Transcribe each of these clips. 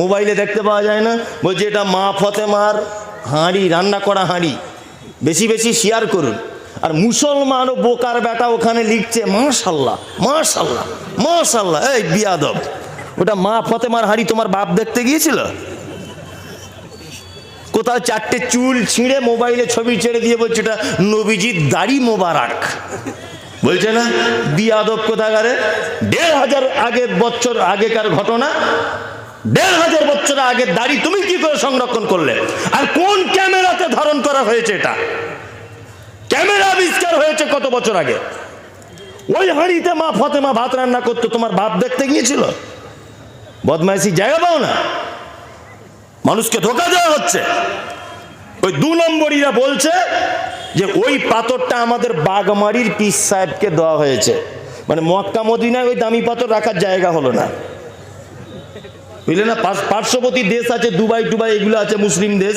মোবাইলে দেখতে পাওয়া যায় না। বলছে, এটা মা ফতেমার হাঁড়ি, রান্না করা হাঁড়ি। বেশি বেশি শেয়ার করুন। আর মুসলমান ও বোকার বেটা ওখানে লিখছে, মাশাল্লাহ মাশাল্লাহ মাশাল্লাহ, এই বিয়াদব। ওটা মা ফতেমার হাঁড়ি তোমার বাপ দেখতে গিয়েছিল? কোথাও চারটে চুল ছিঁড়ে মোবাইলে ছবি ছেড়ে দিয়ে বলছে, এটা নবীজির দাড়ি মোবারক। বলছে না, বিয়াদব কোথাকারে? দেড় হাজার আগের বছর আগেকার ঘটনা দেড় হাজার বছর আগে দাড়ি তুমি কি করে সংরক্ষণ করলে? আর কোন ক্যামেরাতে ধারণ করা হয়েছে এটা? ক্যামেরা আবিষ্কার হয়েছে কত বছর আগে? ওই হাঁড়িতে মা ফতেমা ভাত রান্না করতো, তোমার বাপ দেখতে গিয়েছিল? বদমাইশি জায়গা পাও না। মানুষকে ধোকা দেওয়া হচ্ছে। ওই দু নম্বরীরা বলছে যে ওই পাথরটা আমাদের বাগমারির পিস সাহেবকে দেওয়া হয়েছে। মানে মক্কা মদিনায় ওই দামি পাথর রাখার জায়গা হলো না। বুঝলে না? পার্শ্ববর্তী দেশ আছে, দুবাই, টুবাই, এগুলো আছে, মুসলিম দেশ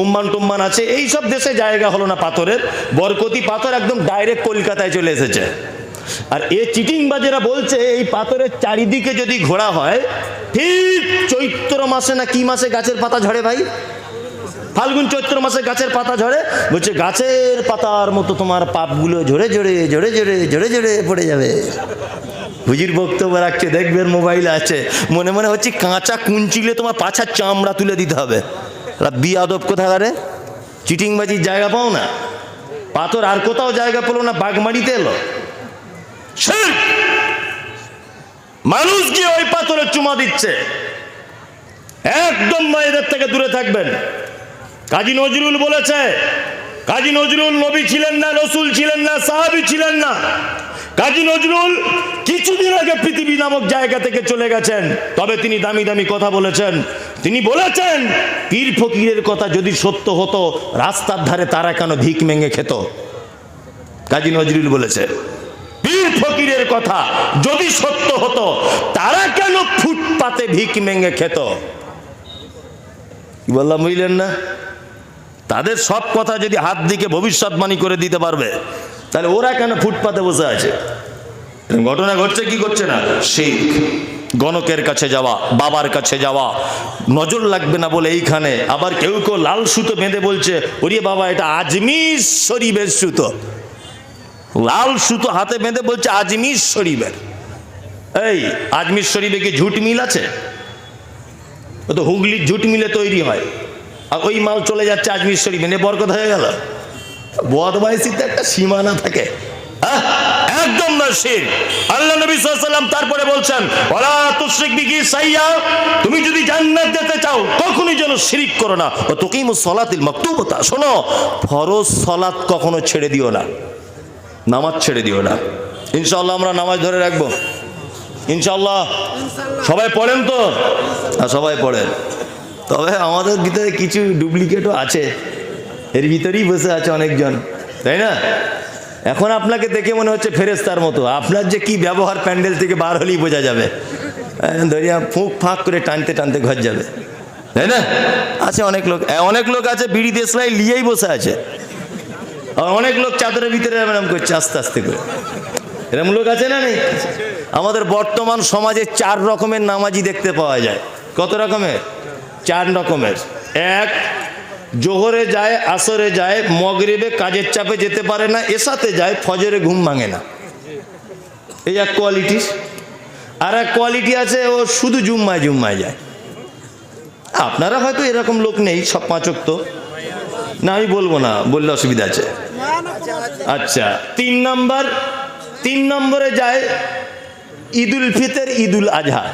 ওম্মান টোম্মান আছে এই সব দেশে জায়গা হলো না পাথরের। বরকতি পাথর একদম ডাইরেক্ট কলকাতায় চলে এসেছে। আর এ চিটিংবাজেরা বলছে, এই পাথরের চারিদিকে যদি ঘোরা হয়, ঠিক চৈত্র মাসে না কি মাসে গাছের পাতা ঝরে ভাই? ফাল্গুন চৈত্র মাসে গাছের পাতা ঝরে। বলছে, গাছের পাতার মতো তোমার পাপগুলো ঝরে ঝরে ঝরে ঝরে ঝরে ঝরে পড়ে যাবে। হুজির বক্তব্য রাখছে, দেখবেন মোবাইল আছে। মনে মনে হচ্ছে কাঁচা কুঞ্চিলে তোমার পাছার চামড়া তুলে দিতে হবে। বিয়াদব কোথাকারে? চিটিংবাজির জায়গা পাও না? পাথর আর কোথাও জায়গা পেল না বাগমারিতে এলো! মানুষ গিয়ে ওই পাথরের চুমা দিচ্ছে। একদম মায়েদের থেকে দূরে থাকবেন। কাজী নজরুল বলেছে, কাজী নজরুল নবী ছিলেন না, রসুল ছিলেন না, সাহাবি ছিলেন না। কাজী নজরুল কিছুদিন আগে পৃথিবী নামক জায়গা থেকে চলে গেছেন। তবে তিনি দামি দামি কথা বলেছেন। তিনি বলেছেন, পীর ফকিরের কথা যদি সত্য হতো, রাস্তার ধারে তারা কেন ভিক মেঙে খেত? কাজী নজরুল বলেছে পীর ফকিরের কথা যদি সত্য হতো, তারা কেন ফুটপাতে ভিক মেঙে খেত? বললাম, বুঝলেন না? তাদের সব কথা যদি হাত দিকে ভবিষ্যৎবাণী করে দিতে পারবে তাহলে ওরা কেন ফুটপাতে বসে আছে? ঘটনা ঘটছে কি করছে না? সেই গণকের কাছে যাওয়া, বাবার কাছে যাওয়া, নজর লাগবে না বলে এইখানে। আবার কেউ কেউ লাল সুতো বেঁধে বলছে, ওরে বাবা, এটা আজমির শরীফের সুতো। লাল সুতো হাতে বেঁধে বলছে, আজমির শরীফের। এই, আজমির শরীফে কি ঝুট মিল আছে? ও তো হুগলির ঝুট মিলে তৈরি হয়। আর ওই মাল চলে যাচ্ছে আজমির শরীফ। এনে বরকত হয়ে গেল। বদমাইশিতে একটা সীমানা থাকে। হ্যাঁ? একদম না আল্লাহ নবী সাল্লাম তারপরে বলছেন ওলা তুশরিক বিকি সাইয়া তুমি যদি জান্নাত যেতে চাও, কখনোই যেন শিরিক করো না। ও তোকেই সলাতিল মাকতুবতা শোনো, ফরজ সলাত কখনো ছেড়ে দিও না। নামাজ ছেড়ে দিও না। ইনশাআল্লাহ আমরা নামাজ ধরে রাখব। ইনশাআল্লাহ। সবাই পড়েন তো? হ্যাঁ সবাই পড়েন। তবে আমাদের ভিতরে কিছু ডুপ্লিকেটও আছে। এর ভিতরেই বসে আছে অনেকজন তাই না? এখন আপনাকে দেখে মনে হচ্ছে ফেরেস্তার মতো। আপনার যে কি ব্যবহার প্যান্ডেল থেকে বার হলেই বোঝা যাবে। হ্যাঁ, ধরিয়া ফুঁক ফাঁক করে টানতে টানতে ঘর যাবে। তাই না? আছে অনেক লোক অনেক লোক আছে বিড়ি দেশলাই লিয়েই বসে আছে। আর অনেক লোক চাদরের ভিতরে এরম করছে আস্তে আস্তে করে। এরম লোক আছে না নেই? আমাদের বর্তমান সমাজে চার রকমের নামাজি দেখতে পাওয়া যায়। কত রকমের? চার রকমের। এক জোহরে যায়, আসরে যায়, মগরিবে কাজের চাপে যেতে পারে না, এসাতে যায়, ফজরে ঘুম ভাঙে না। এই এক কোয়ালিটি আর এক কোয়ালিটি আছে, ও শুধু জুম্মায় জুম্মায় যায়। আপনারা হয়তো এরকম লোক নেই, সব পাঁচক তো না, আমি বলব না, বললে অসুবিধা আছে। আচ্ছা তিন নম্বর, তিন নম্বরে যায় ঈদুল ফিতর, ঈদুল আজহা।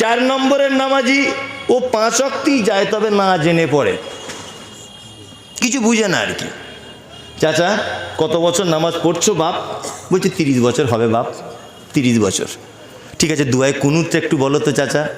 চার নম্বরের নামাজি ও পাঁচ অক্টি যায় তবে না জেনে পড়ে। কিছু বুঝে না আর কি। চাচা, কত বছর নামাজ পড়ছো বাপ? বলছে তিরিশ বছর হবে বাপ, তিরিশ বছর। ঠিক আছে, দুয়ায় কুনুরটা একটু বলো তো চাচা।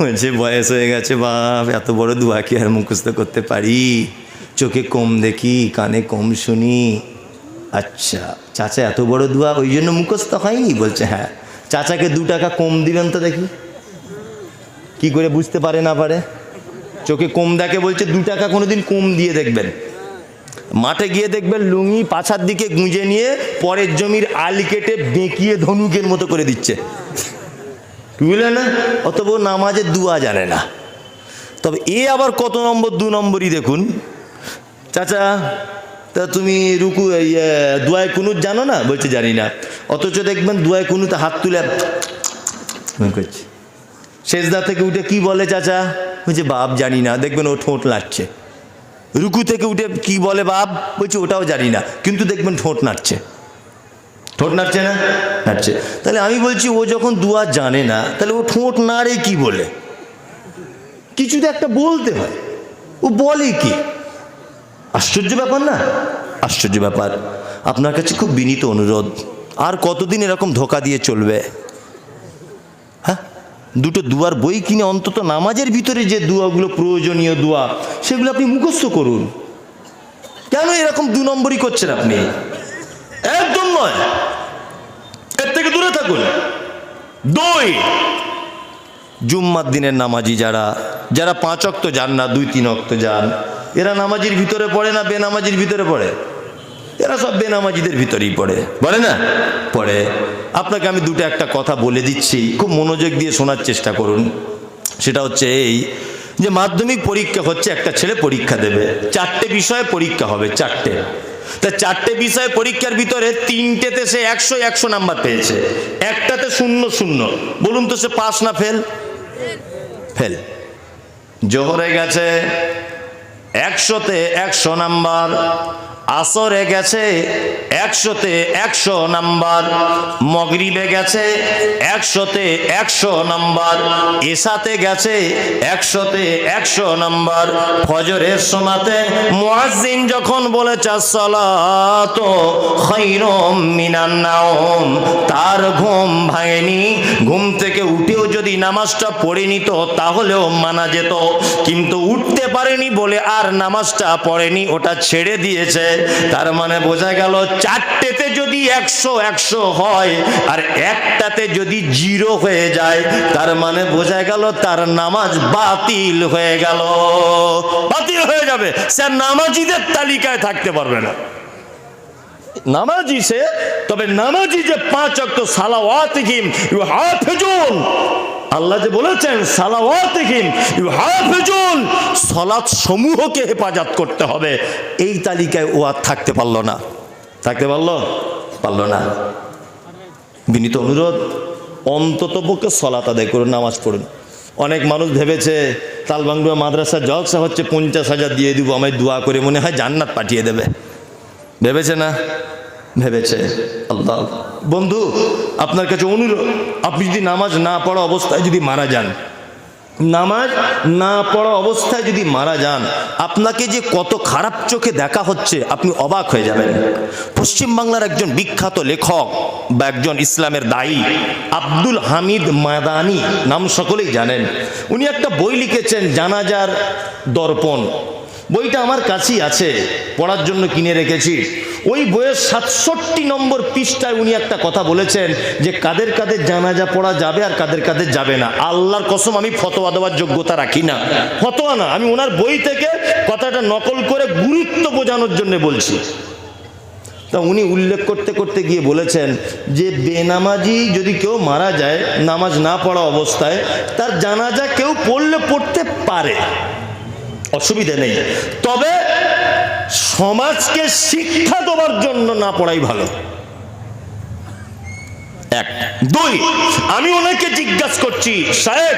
বলছে বয়স হয়ে গেছে বাপ, এত বড় দুয়া কি আর মুখস্থ করতে পারি? চোখে কম দেখি, কানে কম শুনি। আচ্ছা চাচা এত বড় দুয়া, ওই জন্য মুখস্থ হয়নি? বলছে হ্যাঁ। চাচাকে দু টাকা কম দিবেন তো দেখি। কি করে বুঝতে পারে না পারে? চোখে কম দেখে বলছে দু টাকা কোনোদিন কম দিয়ে দেখবেন। মাঠে গিয়ে দেখবেন লুঙ্গি পাছার দিকে গুঁজে নিয়ে পরের জমির আল কেটে বেঁকিয়ে ধনুকের মতো করে দিচ্ছে। বুঝলে না? অতব নামাজের দুয়া জানে না। তবে এ আবার কত নম্বর দু নম্বরই দেখুন। চাচা তা তুমি রুকু এ, দুয়ায় কুনুত জানো না? বলছে জানি না। অথচ দেখবেন দুয়ায় কুনুতে হাত তুলে শেষদা থেকে উঠে কি বলে চাচা? বলছে বাপ জানি না, দেখবেন ও ঠোঁট লাটছে রুকু থেকে উঠে কি বলে বাপ? বলছে, ওটাও জানি না। কিন্তু দেখবেন ঠোঁট নাড়ছে। ঠোঁট নাড়ছে না? নাড়ছে। তাহলে আমি বলছি, ও যখন দুয়া জানে না, তাহলে ও ঠোঁট নাড়ে কি বলে? কিছু তো একটা বলতে হয়। ও বলে কি? আশ্চর্য ব্যাপার না? আশ্চর্য ব্যাপার। আপনার কাছে খুব বিনীত অনুরোধ। আর কতদিন এরকম ধোকা দিয়ে চলবে? দুটো দুয়ার বই কিনে অন্তত নামাজের ভিতরে যে দুয়াগুলো প্রয়োজনীয় দুয়া, সেগুলো আপনি মুখস্থ করুন। কেন এরকম দু নম্বরই করছেন আপনি? একদম নয়। এর থেকে দূরে থাকুন। দুই, জুম্মার দিনের নামাজি যারা যারা পাঁচ অক্ত যান না, দুই, তিন অক্ত যান, এরা নামাজির ভিতরে পড়ে না বেনামাজির ভিতরে পড়ে? এরা সব বেনামাজিদের ভিতরেই পড়ে, বলে না? পড়ে। আপনাকে আমি দুটো একটা কথা বলে দিচ্ছি, খুব মনোযোগ দিয়ে শোনার চেষ্টা করুন। সেটা হচ্ছে এই যে মাধ্যমিক পরীক্ষা হচ্ছে, একটা ছেলে পরীক্ষা দেবে। চারটে বিষয়ে পরীক্ষা হবে, চারটে। তা চারটে বিষয়ে পরীক্ষার ভিতরে তিনটেতে সে একশো একশো নাম্বার পেয়েছে। একটাতে শূন্য শূন্য। বলুন তো সে পাস না ফেল? ফেল। জোহরে গেছে, একশোতে একশো নাম্বার আসরে গেছে একশোতে একশো নাম্বার, মগরিবে গেছে একশোতে একশো নাম্বার এসাতে গেছে একশোতে একশো নাম্বার, ফজরের সমাতে মুয়াজ্জিন যখন বলেছে, সালাত খৈরম মিনান নাওম তার ঘুম ভাঙেনি, ঘুম থেকে উঠেও যদি নামাজটা পড়ে নিত, তাহলেও মানা যেত। কিন্তু উঠতে পারেনি বলে আর নামাজটা পড়েনি, ওটা ছেড়ে দিয়েছে। তার মানে বোঝা গেল, চারটেতে যদি একশো একশো হয়, আর একটাতে যদি জিরো হয়ে যায়, তার মানে বোঝা গেল, তার নামাজ বাতিল হয়ে গেল। বাতিল হয়ে যাবে। সে নামাজিদের তালিকায় থাকতে পারবে না। নামাজি সে, তবে নামাজি যে পাঁচ অক্ট সালাওয়াতিহিম, ইউ হাফেজুন। আল্লাহ যে বলেছেন, সালাওয়াতিহিম, ইউ হাফেজুন। সালাত সমূহকে হেফাজত করতে হবে। এই তালিকায় ও আর থাকতে পারল না। থাকতে পারল? পারল না। বিনীত অনুরোধ, অন্তত পক্ষে সলাত আদায় করুন, নামাজ পড়ুন। অনেক মানুষ ভেবেছে, তালবাংলুয়া মাদ্রাসা জলসা হচ্ছে পঞ্চাশ হাজার দিয়ে দিব, আমায় দোয়া করে মনে হয় জান্নাত পাঠিয়ে দেবে। ভেবেছে না? ভেবেছে। আল্লাহ। বন্ধু, আপনার কাছে অনুরোধ, আপনি যদি নামাজ না পড়া অবস্থায় যদি মারা যান, নামাজ না পড়া অবস্থায় যদি মারা যান, আপনাকে যে কত খারাপ চোখে দেখা হচ্ছে, আপনি অবাক হয়ে যাবেন। পশ্চিমবাংলার একজন বিখ্যাত লেখক বা একজন ইসলামের দায়ী, আব্দুল হামিদ মাদানি, নাম সকলেই জানেন। উনি একটা বই লিখেছেন, জানাজার দর্পণ। বইটা আমার কাছেই আছে, পড়ার জন্য কিনে রেখেছি। ওই বইয়ের সাতষট্টি নম্বর পৃষ্ঠায় উনি একটা কথা বলেছেন যে, কাদের কাদের জানাজা পড়া যাবে আর কাদের কাদের যাবে না। আল্লাহর কসম আমি ফতোয়া দেওয়ার যোগ্যতা রাখি না। ফতোয়া না, আমি ওনার বই থেকে কথাটা নকল করে গুরুত্ব বোঝানোর জন্য বলছি। তা উনি উল্লেখ করতে করতে গিয়ে বলেছেন যে, বেনামাজি যদি কেউ মারা যায়, নামাজ না পড়া অবস্থায়, তার জানাজা কেউ পড়লে পড়তে পারে। অসুবিধে নেই। তবে সমাজকে শিক্ষা দেওয়ার জন্য না পড়াই ভালো। এক। দুই, আমি ওনাকে জিজ্ঞাসা করছি, সাহেব,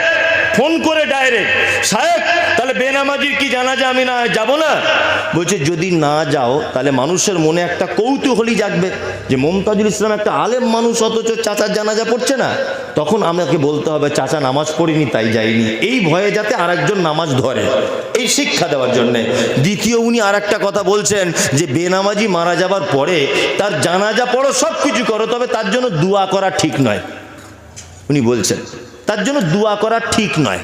ফোন করে ডাইরেক্ট সাহেব, তাহলে বেনামাজির কি জানা যায় আমি না যাব না? বলছে, যদি না যাও, তাহলে মানুষের মনে একটা কৌতূহলী জাগবে যে মমতাজুল ইসলাম একটা আলেম মানুষ, অথচ চাচার জানাজা পড়ছে না। তখন আমাকে বলতে হবে, চাচা, নামাজ পড়িনি, তাই যাইনি। এই ভয়ে যাতে আরেকজন নামাজ ধরে, এই শিক্ষা দেওয়ার জন্যে। দ্বিতীয়, উনি আর একটা কথা বলছেন যে, বেনামাজি মারা যাবার পরে তার জানাজা পড়ো সব কিছু করো, তবে তার জন্য দোয়া করা ঠিক নয়। উনি বলছেন, তার জন্য দোয়া করা ঠিক নয়।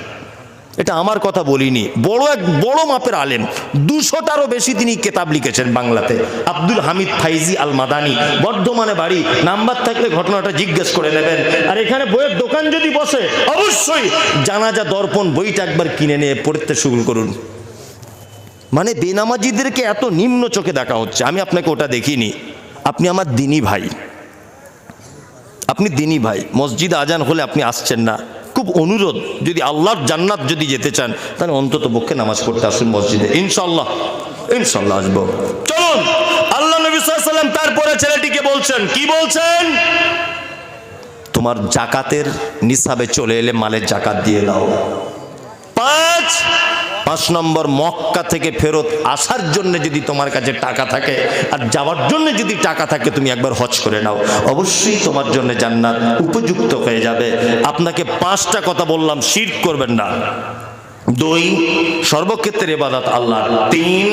এটা আমার কথা বলিনি। বড় এক, বড় মাপের আলেম। দুশোটারও বেশি তিনি কেতাব লিখেছেন বাংলাতে। আব্দুল হামিদ ফাইজি আল মাদানি বর্ধমানে বাড়ি। নাম্বার থাকলে ঘটনাটা জিজ্ঞেস করে নেবেন। আর এখানে বইয়ের দোকান যদি বসে, অবশ্যই জানাজা, দর্পণ, বইটা একবার কিনে নিয়ে পড়তে শুরু করুন। মানে বেনামাজিদেরকে এত নিম্ন চোখে দেখা হচ্ছে। আমি আপনাকে ওটা দেখিনি। আপনি আমার দিনী ভাই। আপনি দিনী ভাই, মসজিদ আজান হলে আপনি আসছেন না। খুব অনুরোধ, যদি আল্লাহর জান্নাত যদি যেতে চান, তাহলে অন্তত পক্ষে নামাজ পড়তে আসুন মসজিদে। ইনশাল্লাহ ইনশাল্লাহ আসব। চলুন, আল্লাহ নবী সাল্লাম তারপরে ছেলেটিকে বলছেন, কি বলছেন? তোমার জাকাতের নিসাবে চলে এলে মালের জাকাত দিয়ে দাও। পাঁচ পাঁচ নম্বর মক্কা থেকে ফেরত আসার জন্য যদি তোমার কাছে টাকা থাকে আর যাওয়ার জন্য যদি টাকা থাকে, তুমি একবার হজ করে নাও। অবশ্যই তোমার জন্য জান্নাত উপযুক্ত হয়ে যাবে। আপনাকে পাঁচটা কথা বললাম, শির করবেন না। দুই সর্বক্ষেত্রের এবাদত আল্লাহ। তিন,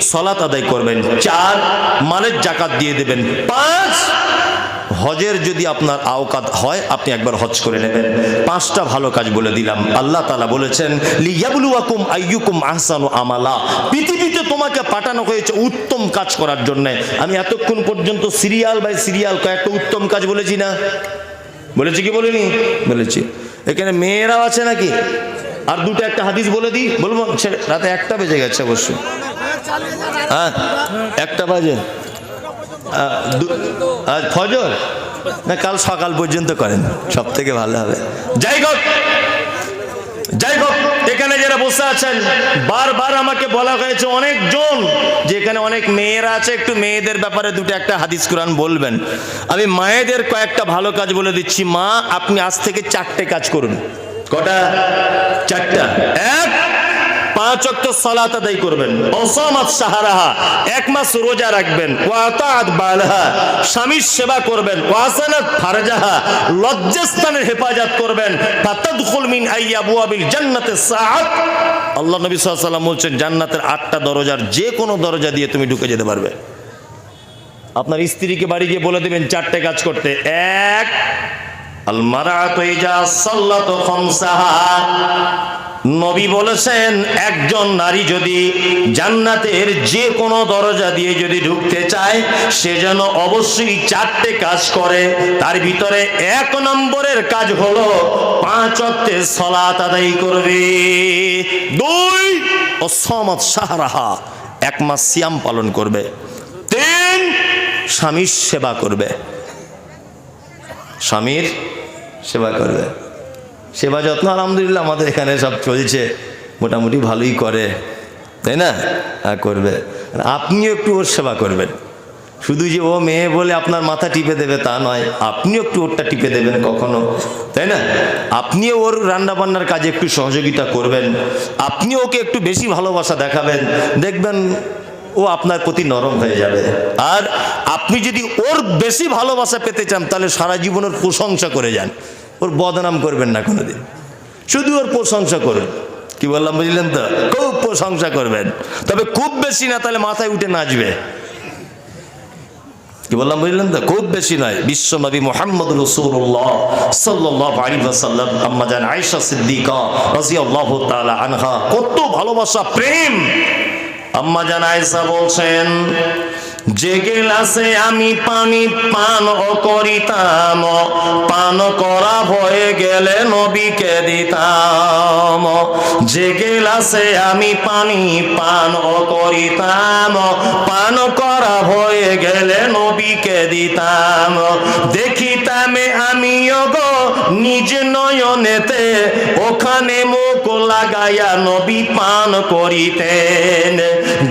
সলাত আদায় করবেন। চার, মালের জাকাত দিয়ে দেবেন। পাঁচ হজের যদি আপনার আওকাত হয়, আপনি একবার হজ করে নেবেন। পাঁচটা ভালো কাজ বলে দিলাম। আল্লাহ তালা বলেছেন, লিয়াবলুয়াকুম আইয়ুকুম আহসানু আমালা। পৃথিবীতে তোমাকে পাঠানো হয়েছে উত্তম কাজ করার জন্য। আমি এতক্ষণ পর্যন্ত সিরিয়াল বাই সিরিয়াল কয়েকটা উত্তম কাজ বলেছি না? বলেছি কি বলিনি? বলেছি। এখানে মেয়েরাও আছে নাকি? আর দুটো একটা হাদিস বলে দিই। বলব রাতে একটা বেজে গেছে অবশ্যই হ্যাঁ একটা বাজে। ফজর? না, কাল সকাল পর্যন্ত করেন। সব থেকে ভালো হবে। যাই হোক যাই হোক, এখানে যারা বসে আছেন, বারবার আমাকে বলা হয়েছে অনেকজন যে এখানে অনেক মেয়েরা আছে, একটু মেয়েদের ব্যাপারে দুটো একটা হাদিস কোরআন বলবেন। আমি মায়েদের কয়েকটা ভালো কাজ বলে দিচ্ছি। মা, আপনি আজ থেকে চারটে কাজ করুন। কটা? চারটা। এক পাঁচ সালাত আদায় করবেন। অসামাত সাহারাহা, এক মাস রোজা রাখবেন। ওয়াতাত বালহা, স্বামীর সেবা করবেন। ওয়াসানাত ফারজাহা, লজ্জাস্থানের হেফাজত করবেন। ফাতাদখুল মিন আইয়াবুয়াবিল জান্নাতে সাআত। আল্লাহ নবী সাল্লাল্লাহু আলাইহি ওয়াসাল্লাম বলছেন, জান্নাতের আটটা দরজার যে কোনো দরজা দিয়ে তুমি ঢুকে যেতে পারবে। আপনার স্ত্রীকে বাড়ি গিয়ে বলে দেবেন, চারটে কাজ করতে। এক, আল মারাতু ইজা সাল্লাতু খামসাহা। নবী বলেছেন, একজন নারী যদি জান্নাতের যে কোনো দরজা দিয়ে যদি ঢুকতে চায়, সে যেন অবশ্যই চারটে কাজ করে। তার ভিতরে এক নম্বরের কাজ হলো পাঁচ অক্টে সলাত আদায় করবে। দুই ও সমাজ সাহারাহা, এক মাস সিয়াম পালন করবে। তিন, স্বামীর সেবা করবে। স্বামীর সেবা করবে। সেবা যত্ন আলহামদুলিল্লাহ আমাদের এখানে সব চলছে। মোটামুটি ভালোই করে, তাই না? হ্যাঁ করবে। আপনিও একটু ওর সেবা করবেন। শুধু যে ও মেয়ে বলে আপনার মাথা টিপে দেবে তা নয়, আপনিও একটু ওরটা টিপে দেবেন কখনো, তাই না? আপনিও ওর রান্না বান্নার কাজে একটু সহযোগিতা করবেন। আপনি ওকে একটু বেশি ভালোবাসা দেখাবেন। দেখবেন ও আপনার প্রতি নরম হয়ে যাবে। আর আপনি যদি ওর বেশি ভালোবাসা পেতে চান, তাহলে সারা জীবনের প্রশংসা করে যান। ওর বদনাম করবেন না কোনোদিন। শুধু ওর প্রশংসা করুন। কি বললাম, বুঝলেন তো? খুব প্রশংসা করবেন। তবে খুব বেশি না, তাহলে মাথায় উঠে নাচবে। কি বললাম, বুঝলেন তো? খুব বেশি নয়। বিশ্ব নবী মোহাম্মদ রসুল্লাহ সাল্লাহ আলী সাল্লাম আম্মা জান আয়েশা সিদ্দিকা রাদিয়াল্লাহু আনহা, কত ভালোবাসা, প্রেম। আম্মা জান আয়েশা বলছেন যে গেলাসে আমি পানি পান করিতাম। পান করা হয়ে গেলে নবীকে দিতাম। যে গেলাসে আমি পানি পান করিতাম। পান করা হয়ে গেলে নবীকে দিতাম। দেখিতামে আমি গো নিজ নয়নেতে ওখানে মুখ লাগাইয়া নবী পান করিতেন।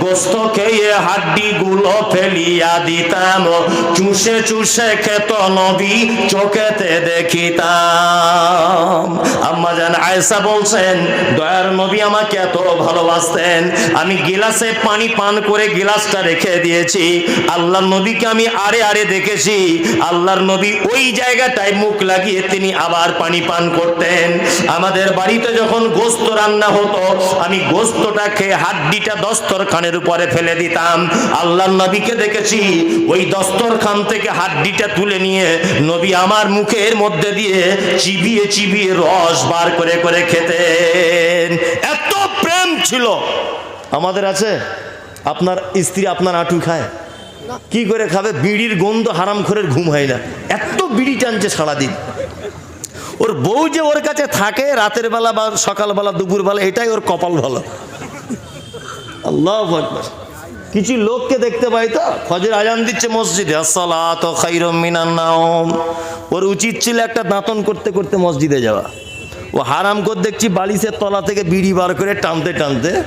গোস্ত খেয়ে হাড্ডি গুলো ফেলিয়া দিতাম। চুষে চুষে খেত নবী, চোখেতে দেখিতাম। আম্মা জান আয়েশা বলছেন, দয়ার নবী আমাকে এত ভালোবাসতেন। আমি গিলাসে পানি পান করে গিলাসটা রেখে দিয়েছি। আল্লাহর নবীকে আমি আরে আরে দেখেছি। আল্লাহর নবী ওই জায়গাটায় মুখ লাগিয়ে তিনি আবার পানি পান করতেন। আমাদের বাড়িতে যখন গোস্ত রান্না হতো আমি গোস্তটা খেয়ে হাড্ডিটা দস্তরখানের উপরে ফেলে দিতাম। আল্লাহর নবীকে দেখেছি ওই দস্তরখান থেকে হাড্ডিটা তুলে নিয়ে নবী আমার মুখের মধ্যে দিয়ে চিবিয়ে চিবিয়ে রস বার করে করে খেতেন। এত প্রেম ছিল। আমাদের আছে আপনার স্ত্রী আপনার আটু খায়। কি করে খাবে? বিড়ির গন্ধ হারাম খোরের ঘুম হয় না। এত বিড়ি টানছে সারাদিন। ওর বউ যে ওর কাছে থাকে রাতের বেলা বা সকালবেলা, দুপুরবেলা, এটাই ওর কপাল ভালো। আল্লাহ কিছু লোককে দেখতে পাই তো ফজর আজান দিচ্ছে মসজিদে ওর উচিত ছিল একটা দাঁতন করতে করতে মসজিদে যাওয়া। ও হারাম কর দেখছি বালিশের তলা থেকে বিড়ি বার করে টানতে টানতে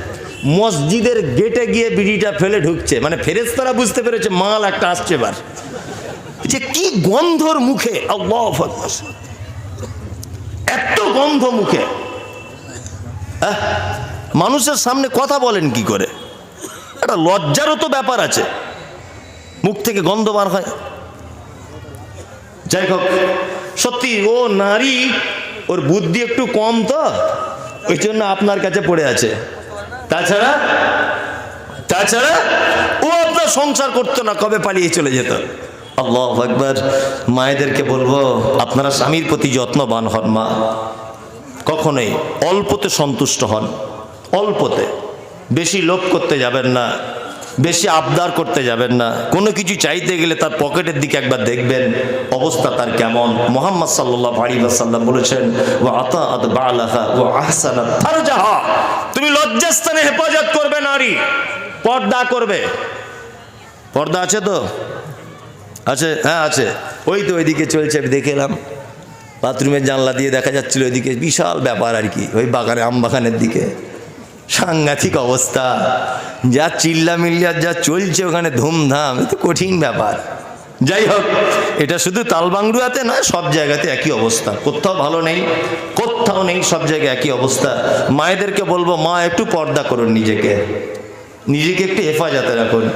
মসজিদের গেটে গিয়ে বিড়িটা ফেলে ঢুকছে। মানে ফেরেস্তারা বুঝতে পেরেছে মাল একটা আসছে এবার। যে কি গন্ধর মুখে, আল্লাহু। এত গন্ধ মুখে। মানুষের সামনে কথা বলেন কি করে? একটা লজ্জারও তো ব্যাপার আছে। মুখ থেকে গন্ধ বার হয়। যাই হোক, সত্যি ও নারী, ওর বুদ্ধি একটু কম তো, ওই জন্য আপনার কাছে পড়ে আছে। তাছাড়া তাছাড়া ও আপনার সংসার করতো না, কবে পালিয়ে চলে যেত? আল্লাহ একবার মায়েদেরকে বলব, আপনারা স্বামীর প্রতি যত্নবান হন, মা। কখনোই অল্পতে সন্তুষ্ট হন, অল্পতে। বেশি লোভ করতে যাবেন না, বেশি আবদার করতে যাবেন না। কোনো কিছু চাইতে গেলে তার পকেটের দিকে একবার দেখবেন, অবস্থা তার কেমন। মোহাম্মদ সাল্লাহ আলী সাল্লাম বলেছেন ও আতা আত বালাহা ও আহসানা ফারজাহা তুমি লজ্জাস্থানে হেফাজত করবে নারী, পর্দা করবে। পর্দা আছে তো? আছে? হ্যাঁ আছে। ওই তো ওইদিকে চলছে, আমি দেখে এলাম। বাথরুমের জানলা দিয়ে দেখা যাচ্ছিল ওইদিকে বিশাল ব্যাপার আর কি, ওই বাগানে, আম বাগানের দিকে। সাংঘাতিক অবস্থা। যা চিল্লা মিল্লার যা চলছে ওখানে ধুমধাম, এ তো কঠিন ব্যাপার। যাই হোক, এটা শুধু তালবাংরুয়াতে নয়, সব জায়গাতে একই অবস্থা। কোথাও ভালো নেই, কোথাও নেই, সব জায়গায় একই অবস্থা। মায়েদেরকে বলব, মা, একটু পর্দা করুন নিজেকে। নিজেকে একটু হেফাজতে রাখুন।